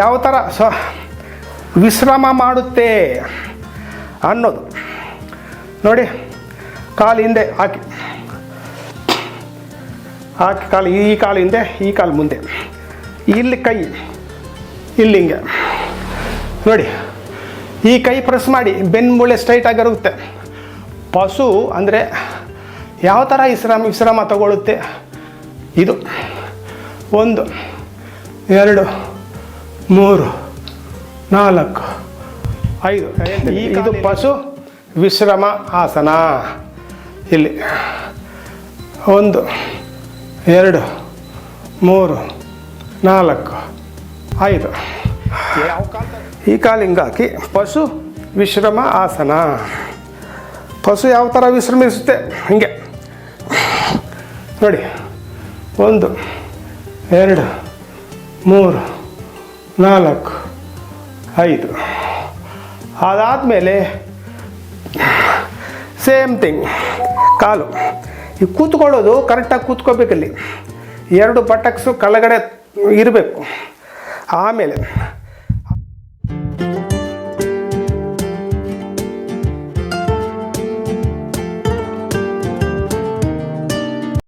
ಯಾವ ಥರ ಸ ವಿಶ್ರಮ ಮಾಡುತ್ತೆ ಅನ್ನೋದು. ನೋಡಿ, ಕಾಲು ಹಿಂದೆ ಹಾಕಿ. ಹಾಕಿ ಕಾಲು ಈ ಕಾಲು ಹಿಂದೆ, ಈ ಕಾಲು ಮುಂದೆ. ಇಲ್ಲಿ ಕೈ, ಇಲ್ಲಿ ಹಿಂಗೆ. ನೋಡಿ, ಈ ಕೈ ಪ್ರೆಸ್ ಮಾಡಿ ಬೆನ್ಮೂಳೆ ಸ್ಟ್ರೈಟ್ ಆಗಿರುತ್ತೆ ಪಶು ಅಂದರೆ ಯಾವ ಥರ ವಿಶ್ರಾಮ ವಿಶ್ರಾಮ ತಗೊಳ್ಳುತ್ತೆ? ಇದು ಒಂದು. ಎರಡು ಮೂರು ನಾಲ್ಕು ಐದು. ಇದು ಪಶು ವಿಶ್ರಮ ಆಸನ. ಇಲ್ಲಿ ಒಂದು ಎರಡು ಮೂರು ನಾಲ್ಕು ಐದು. ಈ ಕಾಲಿಂಗ ಹಾಕಿ. ಪಶು ವಿಶ್ರಮ ಆಸನ. ಪಶು ಯಾವ ಥರ ವಿಶ್ರಮಿಸುತ್ತೆ? ಹಿಂಗೆ. ನೋಡಿ. ಒಂದು ಎರಡು ಮೂರು, ನಾಲ್ಕು, ಐದು. ಅದಾದಮೇಲೆ ಸೇಮ್ ಥಿಂಗ್, ಕಾಲು. ಈ ಕೂತ್ಕೊಳ್ಳೋದು ಕರೆಕ್ಟಾಗಿ ಕೂತ್ಕೋಬೇಕಲ್ಲಿ. ಎರಡು ಬಟಕ್ಸು ಕೆಳಗಡೆ ಇರಬೇಕು. ಆಮೇಲೆ